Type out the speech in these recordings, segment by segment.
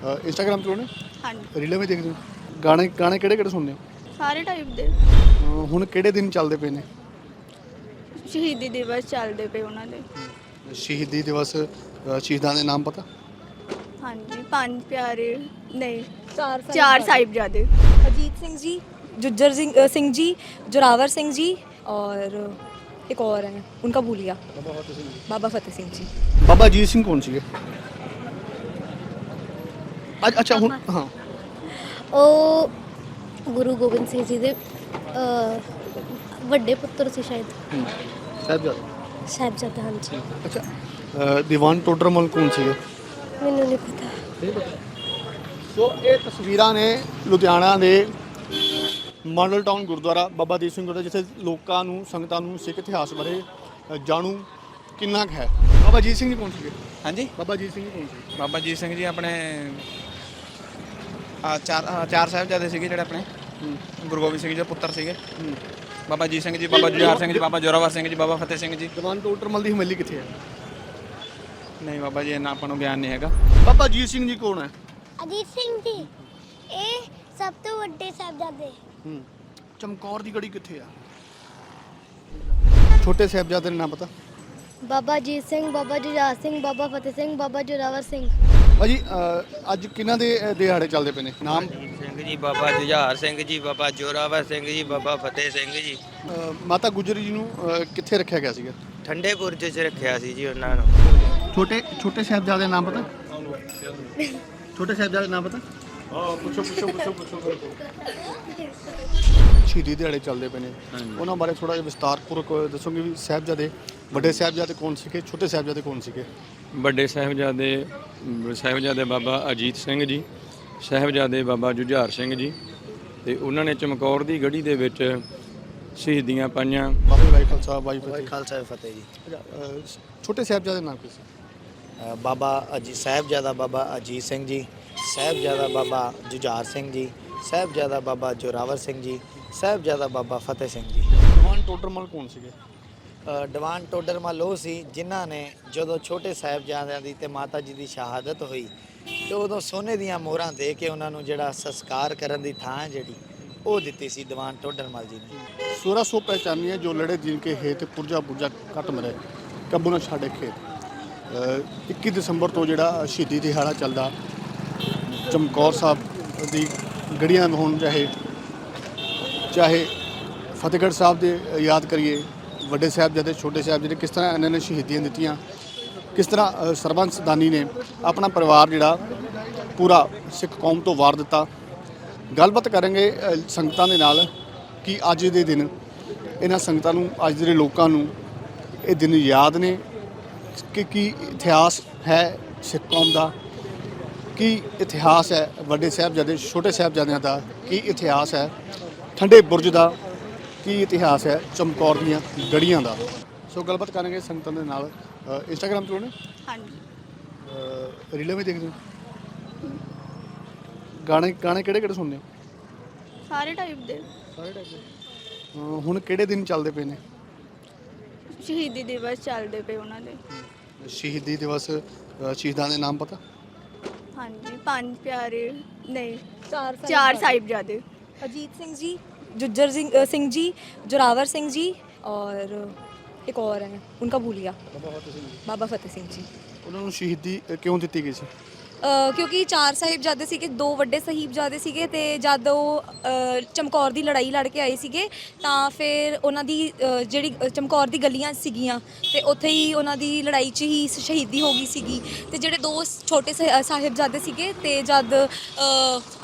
Instagram ਚਲਾਉਂਦੇ ਹਾਂਜੀ ਰੀਲਾਂ ਵੀ ਦੇਖਦੇ ਹੋ ਗਾਣੇ ਗਾਣੇ ਕਿਹੜੇ ਕਿਹੜੇ ਸੁਣਦੇ ਹੋ ਸਾਰੇ ਟਾਈਪ ਦੇ ਅਹ ਹੁਣ ਕਿਹੜੇ ਦਿਨ ਚੱਲਦੇ ਪਏ ਨੇ ਸ਼ਹੀਦੀ ਦਿਵਸ ਚੱਲਦੇ ਪਏ ਉਹਨਾਂ ਦੇ ਸ਼ਹੀਦੀ ਦਿਵਸ ਅਹ ਸ਼ਹੀਦਾਂ ਦੇ ਨਾਮ ਪਤਾ ਹਾਂਜੀ ਪੰਜ ਪਿਆਰੇ ਨਹੀਂ ਚਾਰ ਚਾਰ ਸਾਹਿਬਜ਼ਾਦੇ अजीत सिंह जी जुज्जर सिंह अ, सिंह जी जोरावर सिंह जी और एक और है उनका भूल गया बाबा फतेह सिंह जी ਬਾਬਾ ਅਜੀਤ ਸਿੰਘ ਕੌਣ ਸੀਗੇ ਅੱਜ ਅੱਛਾ ਹੁਣ ਹਾਂ। ਉਹ ਗੁਰੂ ਗੋਬਿੰਦ ਸਿੰਘ ਜੀ ਦੇ ਅਹ, ਵੱਡੇ ਪੁੱਤਰ ਸੀ ਸ਼ਾਇਦ। ਸਾਹਿਬਜ਼ਾਦਾ? ਸਾਹਿਬਜ਼ਾਦਾ ਹਾਂਜੀ। ਅੱਛਾ ਦੀਵਾਨ ਟੋਡਰਮਲ ਕੌਣ ਸੀਗੇ ਮੈਨੂੰ ਨਹੀਂ ਪਤਾ। ਸੋ ਇਹ ਤਸਵੀਰਾਂ ਨੇ ਲੁਧਿਆਣਾ ਦੇ ਮਾਡਲ ਟਾਊਨ ਗੁਰਦੁਆਰਾ ਬਾਬਾ ਦੀਪ ਸਿੰਘ ਗੁਰਦੁਆਰਾ ਜਿੱਥੇ ਲੋਕਾਂ ਨੂੰ ਸੰਗਤਾਂ ਨੂੰ ਸਿੱਖ ਇਤਿਹਾਸ ਬਾਰੇ ਅ, ਜਾਣੂ ਕਿੰਨਾ ਕੁ ਹੈ? ਬਾਬਾ ਅਜੀਤ ਸਿੰਘ ਜੀ ਕੌਣ ਸੀਗੇ? ਹਾਂਜੀ। ਬਾਬਾ ਅਜੀਤ ਸਿੰਘ ਜੀ ਕੌਣ ਸੀ? ਬਾਬਾ ਜੀਤ ਸਿੰਘ ਜੀ ਆਪਣੇ ਆ ਚਾਰ ਆਹ ਚਾਰ ਸਾਹਿਬਜ਼ਾਦੇ ਸੀਗੇ ਜਿਹੜੇ ਆਪਣੇ। ਗੁਰੂ ਗੋਬਿੰਦ ਸਿੰਘ ਜੀ ਦੇ ਪੁੱਤਰ ਸੀਗੇ। ਬਾਬਾ ਜੀਤ ਸਿੰਘ ਜੀ ਬਾਬਾ ਜੁਝਾਰ ਸਿੰਘ ਜੀ ਬਾਬਾ ਜੋਰਾਵਰ ਸਿੰਘ ਜੀ ਬਾਬਾ ਫਤਿਹ ਸਿੰਘ ਜੀ। ਦੀਵਾਨ ਟੋਡਰਮਲ ਦੀ ਹਵੇਲੀ ਕਿੱਥੇ ਹੈ ਨਹੀਂ ਬਾਬਾ ਜੀ ਇਹਨਾਂ ਆਪਾਂ ਨੂੰ ਗਿਆਨ ਨਹੀਂ ਹੈਗਾ। ਬਾਬਾ ਅਜੀਤ ਸਿੰਘ ਜੀ ਕੌਣ ਹੈ? ਅਜੀਤ ਸਿੰਘ ਜੀ ਇਹ ਸਭ ਤੋਂ ਵੱਡੇ ਸਾਹਿਬਜ਼ਾਦੇ। ਹੂੰ। ਚਮਕੌਰ ਦੀ ਗੜੀ ਕਿੱਥੇ ਆ? ਛੋਟੇ ਸਾਹਿਬਜ਼ਾਦੇ ਦਾ ਨਾਮ ਪਤਾ। ਬਾਬਾ ਅਜੀਤ ਸਿੰਘ ਬਾਬਾ ਜੁਝਾਰ ਸਿੰਘ ਬਾਬਾ ਫਤਿਹ ਸਿੰਘ ਬਾਬਾ ਜੋਰਾਵਰ ਸਿੰਘ। ਭਾਜੀ ਅ, ਅੱਜ ਕਿਹਨਾਂ ਦੇ ਅ, ਦਿਹਾੜੇ ਚੱਲਦੇ ਪਏ ਨੇ? ਨਾਮ? ਸਿੰਘ ਜੀ ਬਾਬਾ ਜੁਝਾਰ ਸਿੰਘ ਜੀ ਬਾਬਾ ਜੋਰਾਵਰ ਸਿੰਘ ਜੀ ਬਾਬਾ ਫਤਿਹ ਸਿੰਘ ਜੀ। ਅ, ਮਾਤਾ ਗੁਜਰੀ ਜੀ ਨੂੰ ਅ, ਕਿੱਥੇ ਰੱਖਿਆ ਗਿਆ ਸੀਗਾ? ਠੰਡੇ ਬੁਰਜ 'ਚ ਰੱਖਿਆ ਸੀ ਜੀ ਉਹਨਾਂ ਨੂੰ। ਛੋਟੇ ਛੋਟੇ ਸਾਹਿਬਜ਼ਾਦੇ ਦਾ ਨਾਮ ਪਤਾ? ਛੋਟੇ ਸਾਹਿਬਜ਼ਾਦੇ ਦਾ ਨਾਮ ਪਤਾ? ਹਾਂ ਪੁੱਛੋ ਪੁੱਛੋ ਪੁੱਛੋ ਪੁੱਛੋ ਸ਼ਹੀਦੀ ਦਿਹਾੜੇ ਚੱਲਦੇ ਪਏ ਨੇ। ਉਹਨਾਂ ਬਾਰੇ ਥੋੜਾ ਜਿਹਾ ਵਿਸਤਾਰਪੂਰਵਕ ਦੱਸੋਗੇ ਵੀ ਸਾਹਿਬਜ਼ਾਦੇ ਵੱਡੇ ਸਾਹਿਬਜ਼ਾਦੇ ਕੌਣ ਸੀਗੇ ਛੋਟੇ ਸਾਹਿਬਜ਼ਾਦੇ ਕੌਣ ਸੀਗੇ? ਵੱਡੇ ਸਾਹਿਬਜ਼ਾਦੇ ਸਾਹਿਬਜ਼ਾਦੇ ਬਾਬਾ ਅਜੀਤ ਸਿੰਘ ਜੀ ਸਾਹਿਬਜ਼ਾਦੇ ਬਾਬਾ ਜੁਝਾਰ ਸਿੰਘ ਜੀ ਤੇ ਉਹਨਾਂ ਨੇ ਚਮਕੌਰ ਦੀ ਗੜੀ ਦੇ ਵਿੱਚ ਸ਼ਹੀਦੀਆਂ ਪਾਈਆਂ। ਬਾਬਾ ਵਾਹਿ ਖਾਲਸਾ ਵਾਹਿ ਫਤਿਹ। ਖਾਲਸਾ ਫਤਿਹ ਜੀ। ਛੋਟੇ ਸਾਹਿਬਜ਼ਾਦੇ ਨਾਮ ਕੀ ਸੀ? ਬਾਬਾ ਅਜੀ ਸਾਹਿਬਜ਼ਾਦਾ ਬਾਬਾ ਅਜੀਤ ਸਿੰਘ ਜੀ ਸਾਹਿਬਜ਼ਾਦਾ ਬਾਬਾ ਜੁਝਾਰ ਸਿੰਘ ਜੀ ਸਾਹਿਬਜ਼ਾਦਾ ਬਾਬਾ ਜੋਰਾਵਰ ਸਿੰਘ ਜੀ ਸਾਹਿਬਜ਼ਾਦਾ ਬਾਬਾ ਫਤਿਹ ਸਿੰਘ ਜੀ। ਦੀਵਾਨ ਟੋਡਰਮਲ ਕੌਣ ਸੀਗੇ? ਡਿਵਾਨ ਟੋਡਰ ਮੱਲੋ ਸੀ, ਜਿਨ੍ਹਾਂ ਨੇ ਜਦੋਂ ਛੋਟੇ ਸਾਹਿਬਜ਼ਾਦਿਆਂ ਦੀ ਤੇ ਮਾਤਾ ਜੀ ਦੀ ਸ਼ਹਾਦਤ ਹੋਈ, ਤੇ ਉਦੋਂ ਸੋਨੇ ਦੀਆਂ ਮੋਹਰਾਂ ਦੇ ਕੇ ਉਹਨਾਂ ਨੂੰ ਜਿਹੜਾ ਸੰਸਕਾਰ ਕਰਨ ਦੀ ਥਾਂ ਜਿਹੜੀ, ਉਹ ਦਿੱਤੀ ਸੀ ਦੀਵਾਨ ਟੋਡਰ ਮੱਲ ਜੀ ਨੇ। 1695 ਜੋ ਲੜੇ ਜਿਨ ਕੇ ਹੇਤ ਪੁਰਜਾ ਪੁਰਜਾ ਕੱਟ ਮਰੇ, ਕੱਬੂ ਨਾ ਛਾੜੇ ਖੇਤ। 21 ਦਸੰਬਰ ਤੋਂ ਜਿਹੜਾ ਸ਼ਹੀਦੀ ਦਿਹਾੜਾ ਚੱਲਦਾ, ਚਮਕੌਰ ਸਾਹਿਬ ਦੀ ਗੜੀਆਂ ਹੋਣ ਚਾਹੇ ਚਾਹੇ ਫਤਿਹਗੜ੍ਹ ਸਾਹਿਬ ਦੇ ਯਾਦ ਕਰੀਏ ਵੱਡੇ ਸਾਹਿਬਜ਼ਾਦੇ ਛੋਟੇ ਸਾਹਿਬਜ਼ਾਦੇ ਕਿਸ ਤਰ੍ਹਾਂ ਇਹਨਾਂ ਨੇ ਸ਼ਹੀਦੀਆਂ ਦਿੱਤੀਆਂ ਕਿਸ ਤਰ੍ਹਾਂ ਅ, ਸਰਬੰਸ ਦਾਨੀ ਨੇ ਆਪਣਾ ਪਰਿਵਾਰ ਜਿਹੜਾ ਪੂਰਾ ਸਿੱਖ ਕੌਮ ਤੋਂ ਵਾਰ ਦਿੱਤਾ। ਗੱਲਬਾਤ ਕਰਾਂਗੇ ਸੰਗਤਾਂ ਦੇ ਨਾਲ ਕਿ ਅੱਜ ਦੇ ਦਿਨ ਇਹਨਾਂ ਸੰਗਤਾਂ ਨੂੰ ਅੱਜ ਦੇ ਲੋਕਾਂ ਨੂੰ ਇਹ ਦਿਨ ਯਾਦ ਨੇ ਕਿ ਕੀ ਇਤਿਹਾਸ ਹੈ ਸਿੱਖ ਕੌਮ ਦਾ ਕੀ ਇਤਿਹਾਸ ਹੈ ਵੱਡੇ ਸਾਹਿਬਜ਼ਾਦੇ ਛੋਟੇ ਸਾਹਿਬਜ਼ਾਦਿਆਂ ਦਾ ਕੀ ਇਤਿਹਾਸ ਹੈ ਠੰਡੇ ਬੁਰਜ ਦਾ ਕੀ ਇਤਿਹਾਸ ਹੈ ਚਮਕੌਰ ਦੀਆਂ ਗੜੀਆਂ ਦਾ? ਸੋ ਗੱਲਬਾਤ ਕਰਾਂਗੇ ਸੰਗਤਾਂ ਦੇ ਨਾਲ। ਇੰਸਟਾਗ੍ਰam ਚਲਾਉਣੇ ਹਾਂਜੀ। ਅਹ ਰੀਲਾਂ ਵੀ ਦੇਖਦੇ ਹੋ? ਗਾਣੇ ਗਾਣੇ ਕਿਹੜੇ ਕਿਹੜੇ ਸੁਣਦੇ ਹੋ? ਸਾਰੇ ਟਾਈਪ ਦੇ। ਸਾਰੇ ਟਾਈਪ ਹੁਣ ਕਿਹੜੇ ਦਿਨ ਚੱਲਦੇ ਪਏ ਨੇ? ਸ਼ਹੀਦੀ ਦਿਵਸ ਚੱਲਦੇ ਪਏ ਉਹਨਾਂ ਦੇ। ਸ਼ਹੀਦੀ ਦਿਵਸ ਅਹ ਸ਼ਹੀਦਾਂ ਦੇ ਨਾਮ ਪਤਾ? ਹਾਂਜੀ ਪੰਜ ਪਿਆਰੇ ਨਹੀਂ ਚਾਰ ਸਾਹਿਬ ਚਾਰ ਸਾਹਿਬਜ਼ਾਦੇ। ਅਜੀਤ ਸਿੰਘ ਜੀ जुज्जर सिंह अ, सिंह जी जोरावर सिंह जी और एक और है उनका भूल गया बाबा फतेह सिंह जी ਉਹਨਾਂ ਨੂੰ ਸ਼ਹੀਦੀ ਅ, ਕਿਉਂ ਦਿੱਤੀ ਗਈ ਸੀ ਅ, ਕਿਉਂਕਿ ਚਾਰ ਸਾਹਿਬਜ਼ਾਦੇ ਸੀਗੇ ਦੋ ਵੱਡੇ ਸਾਹਿਬਜ਼ਾਦੇ ਸੀਗੇ ਤੇ ਜਦ ਉਹ ਅ, ਚਮਕੌਰ ਦੀ ਲੜਾਈ ਲੜ ਕੇ ਆਏ ਸੀਗੇ ਤਾਂ ਫਿਰ ਉਹਨਾਂ ਦੀ ਅ, ਜਿਹੜੀ ਅ, ਚਮਕੌਰ ਦੀ ਗਲੀਆਂ ਸੀਗੀਆਂ ਤੇ ਉੱਥੇ ਹੀ ਉਹਨਾਂ ਦੀ ਲੜਾਈ 'ਚ ਹੀ ਸ਼ਹੀਦੀ ਹੋ ਗਈ ਸੀਗੀ। ਤੇ ਜਿਹੜੇ ਦੋ ਸ- ਛੋਟੇ ਸਾਹਿ- ਸਾਹਿਬਜ਼ਾਦੇ ਸੀਗੇ ਤੇ ਜਦ ਅ,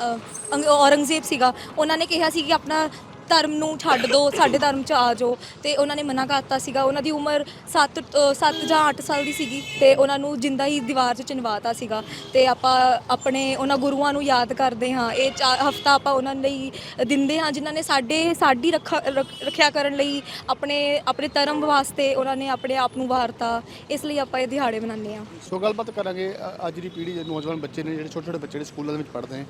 ਅ, ਅੰਗ- ਔਰੰਗਜ਼ੇਬ ਸੀਗਾ ਉਹਨਾਂ ਨੇ ਕਿਹਾ ਸੀ ਕਿ ਆਪਣਾ ਧਰਮ ਨੂੰ ਛੱਡ ਦਿਓ ਸਾਡੇ ਧਰਮ 'ਚ ਆ ਜਾਓ। ਤੇ ਉਹਨਾਂ ਨੇ ਮਨਾ ਕਰਤਾ ਸੀਗਾ। ਉਹਨਾਂ ਦੀ ਉਮਰ 7 7 ਜਾਂ 8 ਸਾਲ ਦੀ ਸੀਗੀ ਤੇ ਉਹਨਾਂ ਨੂੰ ਜਿੰਦਾ ਹੀ ਦੀਵਾਰ 'ਚ ਚਿਣਵਾਤਾ ਸੀਗਾ। ਤੇ ਆਪਾਂ ਆਪਣੇ ਉਹਨਾਂ ਗੁਰੂਆਂ ਨੂੰ ਯਾਦ ਕਰਦੇ ਹਾਂ। ਇਹ ਹਫਤਾ ਆਪਾਂ ਉਹਨਾਂ ਲਈ ਦਿੰਦੇ ਹਾਂ, ਜਿਨ੍ਹਾਂ ਨੇ ਸਾਡੇ, ਸਾਡੀ ਰੱਖ- ਰੱਖਿਆ ਕਰਨ ਲਈ ਆਪਣੇ ਆਪਣੇ ਧਰਮ ਵਾਸਤੇ ਉਹਨਾਂ ਨੇ ਆਪਣੇ ਆਪ ਨੂੰ ਵਾਰਤਾ। ਇਸ ਲਈ ਆਪਾਂ ਇਹ ਦਿਹਾੜੇ ਮਨਾਉਂਦੇ ਹਾਂ। ਸੋ ਗੱਲਬਾਤ ਕਰਾਂਗੇ ਅੱਜ ਦੀ ਪੀੜ੍ਹੀ ਦੇ ਨੌਜਵਾਨ ਬੱਚੇ ਨੇ, ਜਿਹੜੇ ਛੋਟੇ ਛੋਟੇ ਬੱਚੇ ਜਿਹੜੇ ਸਕੂਲਾਂ ਦੇ ਵਿੱਚ ਪੜ੍ਹਦੇ ਨੇ।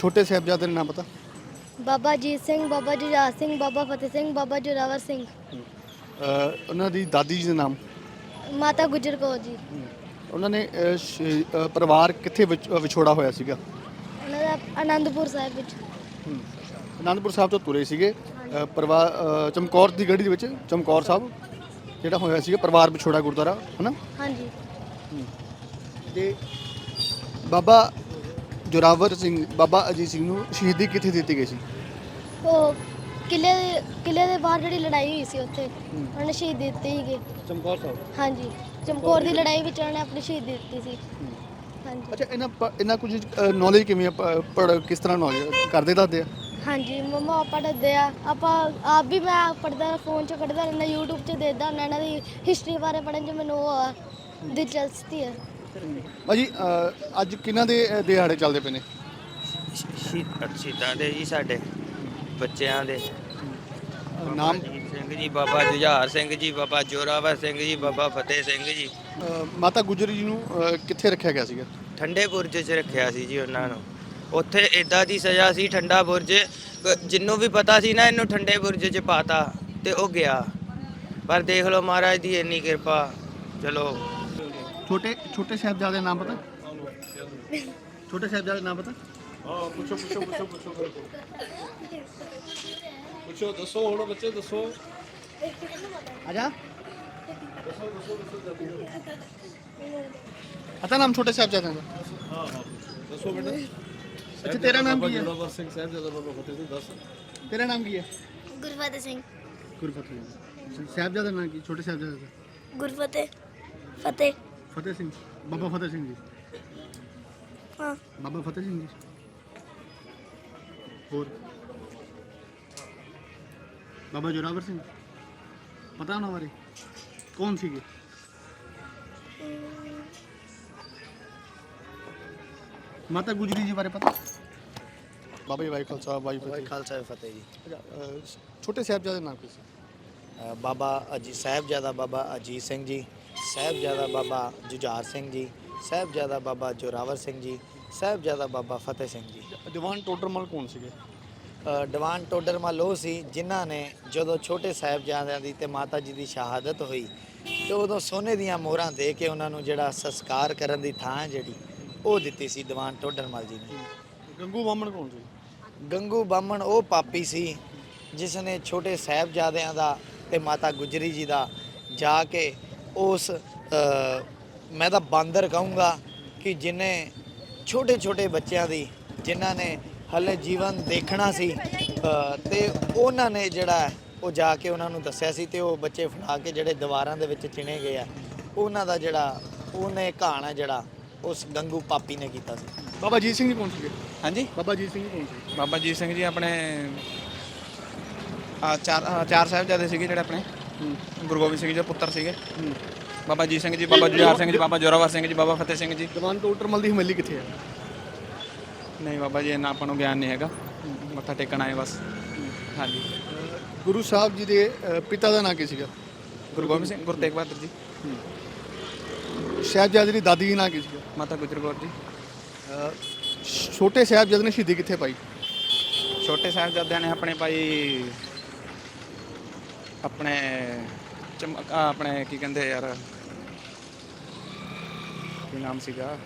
ਛੋਟੇ ਸਾਹਿਬਜ਼ਾਦੇ ਦਾ ਨਾਮ ਪਤਾ? ਬਾਬਾ ਅਜੀਤ ਸਿੰਘ ਬਾਬਾ ਜੁਝਾਰ ਸਿੰਘ ਬਾਬਾ ਫਤਿਹ ਸਿੰਘ ਬਾਬਾ ਜੋਰਾਵਰ ਸਿੰਘ। ਉਹਨਾਂ ਦੀ ਦਾਦੀ ਜੀ ਦਾ ਨਾਮ? ਮਾਤਾ ਗੁਜਰ ਕੌਰ ਜੀ। ਉਹਨਾਂ ਨੇ ਸ਼- ਪਰਿਵਾਰ ਕਿੱਥੇ ਵਿਛ- ਵਿਛੋੜਾ ਹੋਇਆ ਸੀਗਾ? ਉਹਨਾਂ ਦਾ ਆਨੰਦਪੁਰ ਸਾਹਿਬ ਵਿੱਚ। ਅਨੰਦਪੁਰ ਸਾਹਿਬ ਤੋਂ ਤੁਰੇ ਸੀਗੇ। ਪਰਿਵਾਰ ਚਮਕੌਰ ਦੀ ਗੜੀ ਦੇ ਵਿੱਚ ਚਮਕੌਰ ਸਾਹਿਬ ਜਿਹੜਾ ਹੋਇਆ ਸੀਗਾ ਪਰਿਵਾਰ ਵਿਛੋੜਾ ਗੁਰਦੁਆਰਾ ਹਨਾ? ਹਾਂਜੀ। ਤੇ ਬਾਬਾ ਜੋਰਾਵਰ ਸਿੰਘ ਬਾਬਾ ਅਜੀਤ ਸਿੰਘ ਨੂੰ ਸ਼ਹੀਦੀ ਕਿੱਥੇ ਦਿੱਤੀ ਗਈ ਸੀ? ਉਹ ਕਿਲੇ ਦੇ ਕਿਲੇ ਦੇ ਬਾਹਰ ਜਿਹੜੀ ਲੜਾਈ ਹੋਈ ਸੀ ਉੱਥੇ ਉਹਨੇ ਸ਼ਹੀਦ ਦਿੱਤੇ ਸੀਗੇ। ਚਮਕੌਰ ਸਾਹਿਬ? ਹਾਂਜੀ ਚਮਕੌਰ ਦੀ ਲੜਾਈ ਵਿੱਚ ਉਹਨੇ ਆਪਣੀ ਸ਼ਹੀਦੀ ਦਿੱਤੀ ਸੀ। ਹਾਂਜੀ। ਅੱਛਾ ਇਹਨਾਂ ਪ- ਇਹਨਾਂ ਕੁਝ ਨੌਲੇਜ ਕਿਵੇਂ ਆ ਪ- ਪੜ੍ਹ ਕਿਸ ਤਰ੍ਹਾਂ ਨੌਲੇਜ ਕਰਦੇ ਦੱਸਦੇ ਆ? ਹਾਂਜੀ ਮੰਮਾ ਪਾਪਾ ਦੱਸਦੇ ਆ ਆਪਾਂ ਆਪ ਵੀ ਮੈਂ ਪੜਦਾ ਫੋਨ 'ਚ ਕੱਢਦਾ ਰਹਿੰਦਾ YouTube 'ਚ ਦੇਖਦਾ ਹੁੰਦਾ ਇਹਨਾਂ ਦੀ ਹਿਸਟਰੀ ਬਾਰੇ ਪੜ੍ਹਨ 'ਚ ਮੈਨੂੰ ਉਹ ਆ, ਦਿਲਚਸਪੀ ਹੈ ਭਾਜੀ ਅ, ਅੱਜ ਕਿਹਨਾਂ ਦੇ ਅ, ਦਿਹਾੜੇ ਚੱਲਦੇ ਪਏ ਨੇ? ਸ਼ਹੀਦਾਂ ਦੇ ਜੀ ਸਾਡੇ ਬੱਚਿਆਂ ਦੇ। ਅ, ਨਾਮ? ਅਜੀਤ ਸਿੰਘ ਜੀ ਬਾਬਾ ਜੁਝਾਰ ਸਿੰਘ ਜੀ ਬਾਬਾ ਜੋਰਾਵਰ ਸਿੰਘ ਜੀ ਬਾਬਾ ਫਤਿਹ ਸਿੰਘ ਜੀ। ਅ, ਮਾਤਾ ਗੁਜਰੀ ਜੀ ਨੂੰ ਅ, ਕਿੱਥੇ ਰੱਖਿਆ ਗਿਆ ਸੀਗਾ? ਠੰਡੇ ਬੁਰਜ 'ਚ ਰੱਖਿਆ ਸੀ ਜੀ ਉਹਨਾਂ ਨੂੰ। ਉੱਥੇ ਇਦਾਂ ਦੀ ਸਜ਼ਾ ਸੀ ਠੰਡਾ ਬੁਰਜ। ਅ, ਜਿਹਨੂੰ ਵੀ ਪਤਾ ਸੀ ਨਾ ਇਹਨੂੰ ਠੰਡੇ ਬੁਰਜ 'ਚ ਪਾਤਾ ਤੇ ਉਹ ਗਿਆ। ਪਰ ਦੇਖ ਲਓ ਮਹਾਰਾਜ ਦੀ ਇੰਨੀ ਕਿਰਪਾ ਚਲੋ। ਛੋਟੇ ਛੋਟੇ ਸਾਹਿਬਜ਼ਾਦੇ ਦਾ ਨਾਮ ਪਤਾ ਛੋਟੇ ਸਾਹਿਬਜ਼ਾਦੇ ਦਾ ਨਾਮ ਪਤਾ ਪੁੱਛੋ ਦੱਸੋ ਹੁਣ ਬੱਚੇ ਦੱਸੋ ਆਜਾ ਪਤਾ ਨਾਮ ਛੋਟੇ ਸਾਹਿਬਜ਼ਾਦੇ ਦਾ ਦੱਸੋ ਬੇਟਾ ਅੱਛਾ ਤੇਰਾ ਨਾਮ ਕੀ ਹੈ ਜੋਰਾਵਰ ਸਿੰਘ ਸਾਹਿਬ ਜਦੋਂ ਬਾਬਾ ਫਤਿਹ ਸਿੰਘ ਦੱਸ ਤੇਰਾ ਨਾਮ ਕੀ ਹੈ ਗੁਰਫਤਿਹ ਸਿੰਘ ਗੁਰਫਤਿਹ ਸਾਹਿਬਜ਼ਾਦਾ ਨਾਮ ਕੀ ਛੋਟੇ ਸਾਹਿਬਜ਼ਾਦੇ ਦਾ ਗੁਰਫਤਿਹ ਫਤਿਹ ਫਤਿਹ ਸਿੰਘ ਬਾਬਾ ਫਤਿਹ ਸਿੰਘ ਜੀ ਹਾਂ ਬਾਬਾ ਫਤਿਹ ਸਿੰਘ ਜੀ ਹੋਰ ਬਾਬਾ ਜੋਰਾਵਰ ਸਿੰਘ ਪਤਾ ਉਹਨਾਂ ਬਾਰੇ ਕੌਣ ਸੀਗੇ ਮਾਤਾ ਗੁਜਰੀ ਜੀ ਬਾਰੇ ਪਤਾ ਬਾਬਾ ਜੀ ਵਾਹਿ ਖਾਲਸਾ ਵਾਹਿ ਵਾਹਿ ਫਤਿਹ ਖਾਲਸਾ ਫਤਿਹ ਜੀ ਅੱਛਾ, ਅਹ, ਛੋਟੇ ਸਾਹਿਬਜ਼ਾਦੇ ਦਾ ਨਾਮ ਕੀ ਸੀ ਅ, ਬਾਬਾ ਅਜੀ ਸਾਹਿਬਜ਼ਾਦਾ ਬਾਬਾ ਅਜੀਤ ਸਿੰਘ ਜੀ ਸਾਹਿਬਜ਼ਾਦਾ ਬਾਬਾ ਜੁਝਾਰ ਸਿੰਘ ਜੀ ਸਾਹਿਬਜ਼ਾਦਾ ਬਾਬਾ ਜੋਰਾਵਰ ਸਿੰਘ ਜੀ ਸਾਹਿਬਜ਼ਾਦਾ ਬਾਬਾ ਫਤਿਹ ਸਿੰਘ ਜੀ। ਦੀਵਾਨ ਟੋਡਰਮਲ ਕੌਣ ਸੀਗੇ? ਅ, ਦੀਵਾਨ ਟੋਡਰਮਲ ਉਹ ਸੀ ਜਿਨ੍ਹਾਂ ਨੇ ਜਦੋਂ ਛੋਟੇ ਸਾਹਿਬਜ਼ਾਦਿਆਂ ਦੀ ਤੇ ਮਾਤਾ ਜੀ ਦੀ ਸ਼ਹਾਦਤ ਹੋਈ ਤੇ ਉਦੋਂ ਸੋਨੇ ਦੀਆਂ ਮੋਹਰਾਂ ਦੇ ਕੇ ਉਹਨਾਂ ਨੂੰ ਜਿਹੜਾ ਸੰਸਕਾਰ ਕਰਨ ਦੀ ਥਾਂ ਹੈ ਜਿਹੜੀ ਉਹ ਦਿੱਤੀ ਸੀ ਦੀਵਾਨ ਟੋਡਰਮਲ ਜੀ ਨੇ। ਗੰਗੂ ਬਾਮਣ ਕੌਣ ਸੀ? ਗੰਗੂ ਬਾਮਣ ਉਹ ਪਾਪੀ ਸੀ ਜਿਸ ਨੇ ਛੋਟੇ ਸਾਹਿਬਜ਼ਾਦਿਆਂ ਦਾ ਤੇ ਮਾਤਾ ਗੁਜਰੀ ਜੀ ਦਾ ਜਾ ਕੇ ਉਸ ਮੈਂ ਤਾਂ ਬਾਂਦਰ ਕਹੂੰਗਾ ਕਿ ਜਿਨੇ ਛੋਟੇ ਛੋਟੇ ਬੱਚਿਆਂ ਦੀ ਜਿਨ੍ਹਾਂ ਨੇ ਹਲੇ ਜੀਵਨ ਦੇਖਣਾ ਸੀ ਤੇ ਉਹਨਾਂ ਨੇ ਜਿਹੜਾ ਉਹ ਜਾ ਕੇ ਉਹਨਾਂ ਨੂੰ ਦੱਸਿਆ ਸੀ ਤੇ ਉਹ ਬੱਚੇ ਫੜਾ ਕੇ ਜਿਹੜੇ ਦੀਵਾਰਾਂ ਦੇ ਵਿੱਚ ਚਿਣੇ ਗਏ ਆ ਉਹਨਾਂ ਦਾ ਜਿਹੜਾ ਉਹਨੇ ਕਹਾਣਾ ਜਿਹੜਾ ਉਸ ਗੰਗੂ ਪਾਪੀ ਨੇ ਕੀਤਾ ਸੀ। ਬਾਬਾ ਜੀਤ ਸਿੰਘ ਜੀ ਕੌਣ ਸੀਗੇ ਹਾਂਜੀ? ਬਾਬਾ ਜੀਤ ਸਿੰਘ ਜੀ ਕੌਣ ਸੀ ਬਾਬਾ ਜੀਤ ਸਿੰਘ ਜੀ ਆਪਣੇ ਆ ਚਾਰ ਚਾਰ ਸਾਹਿਬਜ਼ਾਦੇ ਸੀਗੇ ਜਿਹੜੇ ਆਪਣੇ। ਗੁਰੂ ਗੋਬਿੰਦ ਸਿੰਘ ਜੀ ਦੇ ਪੁੱਤਰ ਸੀਗੇ। ਬਾਬਾ ਜੀਤ ਸਿੰਘ ਜੀ ਬਾਬਾ ਜੁਝਾਰ ਸਿੰਘ ਜੀ ਬਾਬਾ ਜੋਰਾਵਰ ਸਿੰਘ ਜੀ ਬਾਬਾ ਫਤਿਹ ਸਿੰਘ ਜੀ। ਦੀਵਾਨ ਦੀ ਹਵੇਲੀ ਕਿੱਥੇ ਹੈ ਨਹੀਂ ਬਾਬਾ ਜੀ ਇਹਨਾਂ ਆਪਾਂ ਨੂੰ ਗਿਆਨ ਨਹੀਂ ਹੈਗਾ। ਮੱਥਾ ਟੇਕਣ ਆਏ ਬਸ। ਹਾਂਜੀ। ਗੁਰੂ ਸਾਹਿਬ ਜੀ ਦੇ ਅ, ਪਿਤਾ ਦਾ ਨਾਂ ਕੀ ਸੀਗਾ? ਗੁਰੂ ਗੋਬਿੰਦ ਸਿੰਘ ਗੁਰੂ ਤੇਗ ਬਹਾਦਰ ਜੀ। ਸਾਹਿਬਜ਼ਾਦੇ ਦੀ ਦਾਦੀ ਦਾ ਨਾਂ ਕੀ ਸੀਗਾ? ਮਾਤਾ ਗੁਜਰ ਕੌਰ ਜੀ। ਅ, ਛੋਟੇ ਸਾਹਿਬਜ਼ਾਦੇ ਨੇ ਸ਼ਹੀਦੀ ਕਿੱਥੇ ਪਾਈ? ਛੋਟੇ ਸਾਹਿਬਜ਼ਾਦਿਆਂ ਨੇ ਆਪਣੇ ਭਾਈ ਆਪਣੇ ਚਮ- ਆਹ ਆਪਣੇ ਕੀ ਕਹਿੰਦੇ ਯਾਰ? ਕੀ ਨਾਮ ਸੀਗਾ?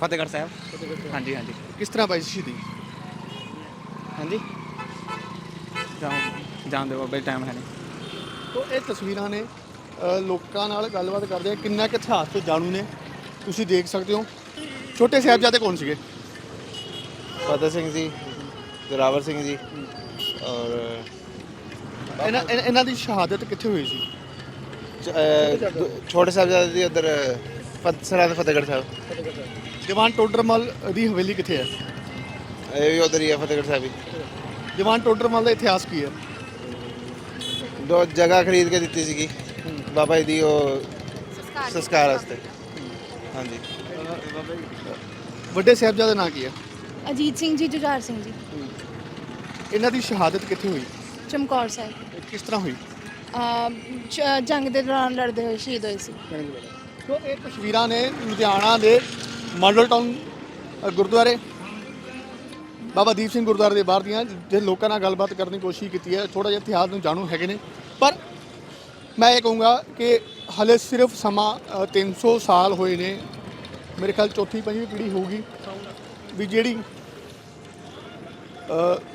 ਫਤਿਹਗੜ੍ਹ ਸਾਹਿਬ। ਹਾਂਜੀ ਹਾਂਜੀ। ਕਿਸ ਤਰ੍ਹਾਂ ਸੀ ਸ਼ਹੀਦੀ? ਹਾਂਜੀ। ਜਾਣ ਜਾਣਦੇ ਬਾਬਾ ਜੀ ਟਾਈਮ ਹੈ ਨਹੀਂ। ਤੋ ਇਹ ਤਸਵੀਰਾਂ ਨੇ ਅ, ਲੋਕਾਂ ਨਾਲ ਗੱਲਬਾਤ ਕਰਦੇ ਆ। ਕਿੰਨਾ ਕੁ ਇਤਿਹਾਸ ਤੋਂ ਜਾਣੂ ਨੇ? ਤੁਸੀਂ ਦੇਖ ਸਕਦੇ ਹੋ। ਛੋਟੇ ਸਾਹਿਬਜ਼ਾਦੇ ਕੌਣ ਸੀਗੇ? ਫਤਿਹ ਸਿੰਘ ਜੀ ਜੋਰਾਵਰ ਸਿੰਘ ਜੀ। ਔਰ ਇਹਨਾਂ ਇਹਨਾਂ- ਇਹਨਾਂ ਦੀ ਸ਼ਹਾਦਤ ਕਿੱਥੇ ਹੋਈ ਸੀ? ਚ- ਅਹ, ਦੂ- ਛੋਟੇ ਸਾਹਿਬਜ਼ਾਦੇ ਦੀ ਉਧਰ ਸਰਹੰਦ ਫਤਿਹਗੜ੍ਹ ਸਾਹਿਬ। ਦੀਵਾਨ ਟੋਡਰਮਲ ਦੀ ਹਵੇਲੀ ਕਿੱਥੇ ਹੈ? ਇਹ ਵੀ ਉਧਰ ਹੀ ਹੈ ਫਤਿਹਗੜ੍ਹ ਸਾਹਿਬ ਹੀ। ਦੀਵਾਨ ਟੋਡਰਮਲ ਦਾ ਇਤਿਹਾਸ ਕੀ ਹੈ? ਦੋ ਜਗ੍ਹਾ ਖਰੀਦ ਕੇ ਦਿੱਤੀ ਸੀਗੀ। ਬਾਬਾ ਜੀ ਦੀ ਉਹ ਸੰਸਕਾਰ ਵਾਸਤੇ। ਹਾਂਜੀ। ਵੱਡੇ ਸਾਹਿਬਜ਼ਾਦੇ ਨਾਂ ਕੀ ਹੈ? ਅਜੀਤ ਸਿੰਘ ਜੀ ਜੁਝਾਰ ਸਿੰਘ ਜੀ। ਇਹਨਾਂ ਦੀ ਸ਼ਹਾਦਤ ਕਿੱਥੇ ਹੋਈ? ਚਮਕੌਰ ਸਾਹਿਬ। ਇਹ ਕਿਸ ਤਰ੍ਹਾਂ ਹੋਈ? ਅਮ ਜ- ਜੰਗ ਦੇ ਦੌਰਾਨ ਲੜਦੇ ਹੋਏ ਸ਼ਹੀਦ ਹੋਏ ਸੀ। ਸੋ ਇਹ ਤਸਵੀਰਾਂ ਨੇ ਲੁਧਿਆਣਾ ਦੇ ਮਾਡਲ ਟਾਊਨ ਅ, ਗੁਰਦੁਆਰੇ। ਬਾਬਾ ਦੀਪ ਸਿੰਘ ਗੁਰਦੁਆਰੇ ਦੇ ਬਾਹਰ ਦੀਆਂ ਜੇ ਲੋਕਾਂ ਨਾਲ ਗੱਲਬਾਤ ਕਰਨ ਦੀ ਕੋਸ਼ਿਸ਼ ਕੀਤੀ ਹੈ। ਥੋੜਾ ਜਿਹਾ ਇਤਿਹਾਸ ਨੂੰ ਜਾਣੂ ਹੈਗੇ ਨੇ। ਪਰ ਮੈਂ ਇਹ ਕਹੂੰਗਾ ਕਿ ਹਲੇ ਸਿਰਫ ਸਮਾਂ ਅ, 300 ਸਾਲ ਹੋਏ ਨੇ। ਮੇਰੇ ਖਿਆਲ ਚੌਥੀ ਪੰਜਵੀਂ ਪੀੜ੍ਹੀ ਹੋਊਗੀ। ਵੀ ਜਿਹੜੀ